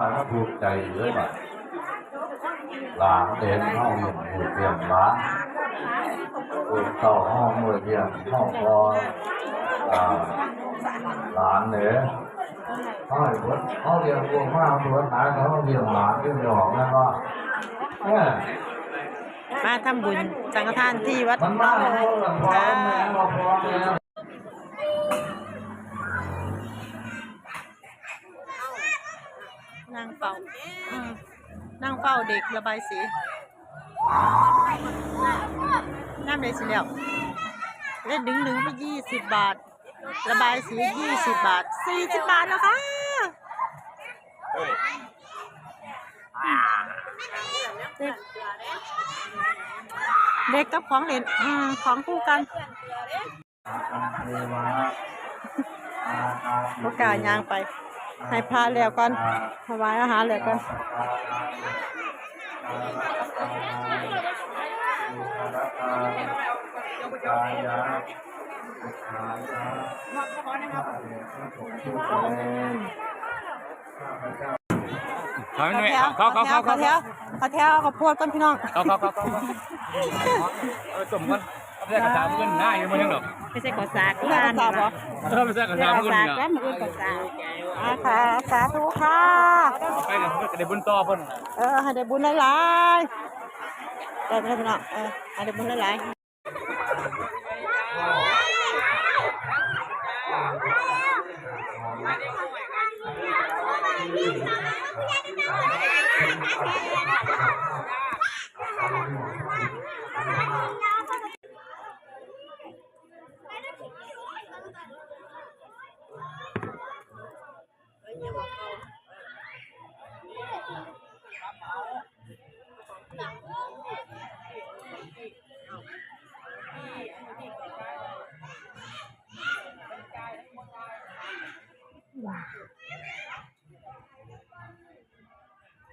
มันก็ถูกใจเลยแบบหลานเด่นห้องเรียนหูเรียนร้านถูกเข้าห้องมือเรียนห้องพออ่าหลานเนี่ยห้อยวัดห้องเรียนรวมมากวัดไหนเขาเรียนหลานที่ไม่ออกนะว่าเนี่ยมาทำบุญสังฆทานที่วัดมันมาเขาหลังพอแม่มาพ นั่งเฝ้าอืมนั่งเฝ้าเด็กระบายสีน้ำเลยสิแล้วเล่นดึงดึงไปยี่สิบบาท ระบายสียี่สิบบาทสี่สิบบาทนะคะเด็กเด็กกับของเล่นอืมของคู่กันโอกาสยางไป ให้พระแล้วก่อนถวายอาหารแล้วก่อนเออเขาขอไม่แถวเขาเขาขเขาอเขาแถวขอแถวขอโพดก่อนพี่น้องเขาเขาเขาเขาเออจมกันเอา ไปใส่กระสาเพื่อนง่ายมันยังดอกไม่ใช่กอสากเรื่องกระสาบเหรอเออไปใส่กระสาเรื่องกเพื่ออนสากเนี่ยแล้วมันเรื่องกอสากอ่าค่ะสาธุค่ะไปเนี่ยเพื่อนก็ได้บุญต่อเพื่อนเออให้ได้บุญหลายๆได้ไหมพี่น้องเออให้ได้บุญหลายๆ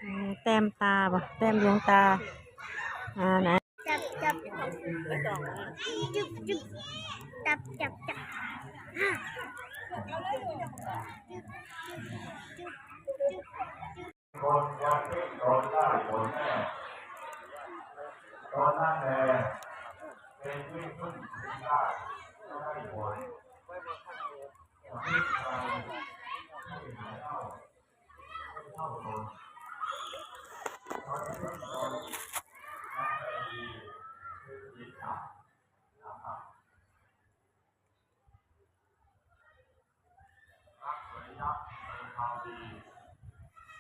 อืมแต้มตาป่ะแต้มดวงตา อ่าไหนจับจับจุ๊บจุ๊บจับจับจับคนวันที่โดนได้ผลแน่ตอนนั้นแหละเป็นที่พึ่งได้ได้ผล Oh, God. Oh, God.